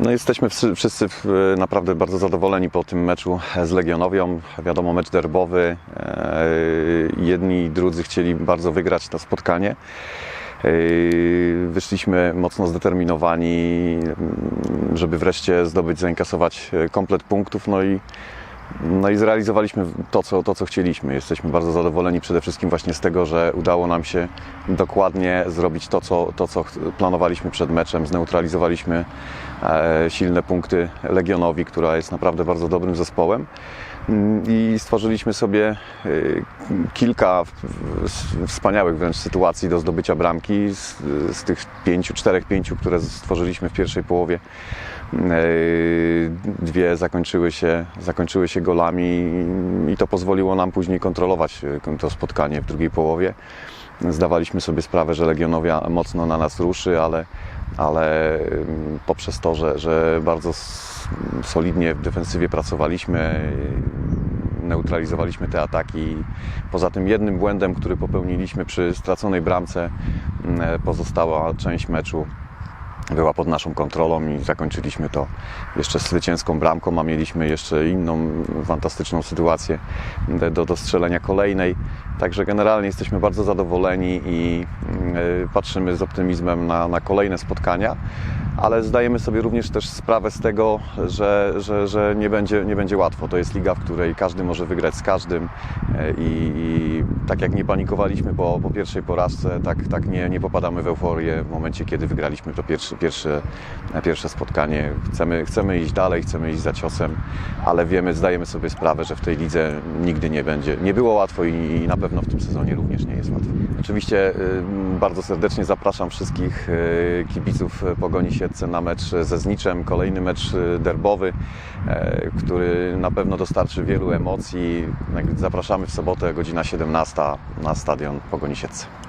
No jesteśmy wszyscy- naprawdę bardzo zadowoleni po tym meczu z Legionowią. Wiadomo, mecz derbowy. E, Jedni i drudzy chcieli bardzo wygrać to spotkanie. E, Wyszliśmy mocno zdeterminowani, mm, żeby wreszcie zdobyć, zainkasować e, komplet punktów. No i no i zrealizowaliśmy to co, to, co chcieliśmy. Jesteśmy bardzo zadowoleni przede wszystkim właśnie z tego, że udało nam się dokładnie zrobić to, co, to, co planowaliśmy przed meczem. Zneutralizowaliśmy e, silne punkty Legionowi, która jest naprawdę bardzo dobrym zespołem. Mm, I stworzyliśmy sobie e, kilka wspaniałych wręcz sytuacji do zdobycia bramki z, z tych pięciu, czterech, pięciu, które stworzyliśmy w pierwszej połowie. Yy, Dwie zakończyły się, zakończyły się golami i to pozwoliło nam później kontrolować yy, to spotkanie w drugiej połowie. Zdawaliśmy sobie sprawę, że Legionowia mocno na nas ruszy, ale, ale poprzez to, że, że bardzo solidnie w defensywie pracowaliśmy, neutralizowaliśmy te ataki. Poza tym jednym błędem, który popełniliśmy przy straconej bramce, yy, pozostała część meczu była pod naszą kontrolą i zakończyliśmy to jeszcze zwycięską bramką, a mieliśmy jeszcze inną fantastyczną sytuację do, do strzelenia kolejnej. Także generalnie jesteśmy bardzo zadowoleni i y, patrzymy z optymizmem na, na kolejne spotkania, ale zdajemy sobie również też sprawę z tego, że, że, że nie, będzie, nie będzie łatwo. To jest liga, w której każdy może wygrać z każdym y, i, i tak jak nie panikowaliśmy po, po pierwszej porażce, tak, tak nie, nie popadamy w euforię w momencie, kiedy wygraliśmy to pierwsze, pierwsze, pierwsze spotkanie. Chcemy, chcemy iść dalej, chcemy iść za ciosem, ale wiemy, zdajemy sobie sprawę, że w tej lidze nigdy nie będzie. Nie było łatwo i, i na pewno w tym sezonie również nie jest łatwo. Oczywiście y, bardzo serdecznie zapraszam wszystkich y, kibiców Pogoni Siedlce na mecz ze Zniczem, kolejny mecz y, derbowy, e, który na pewno dostarczy wielu emocji. Zapraszamy w sobotę, godzina 17 na stadion Pogoni Siedlce.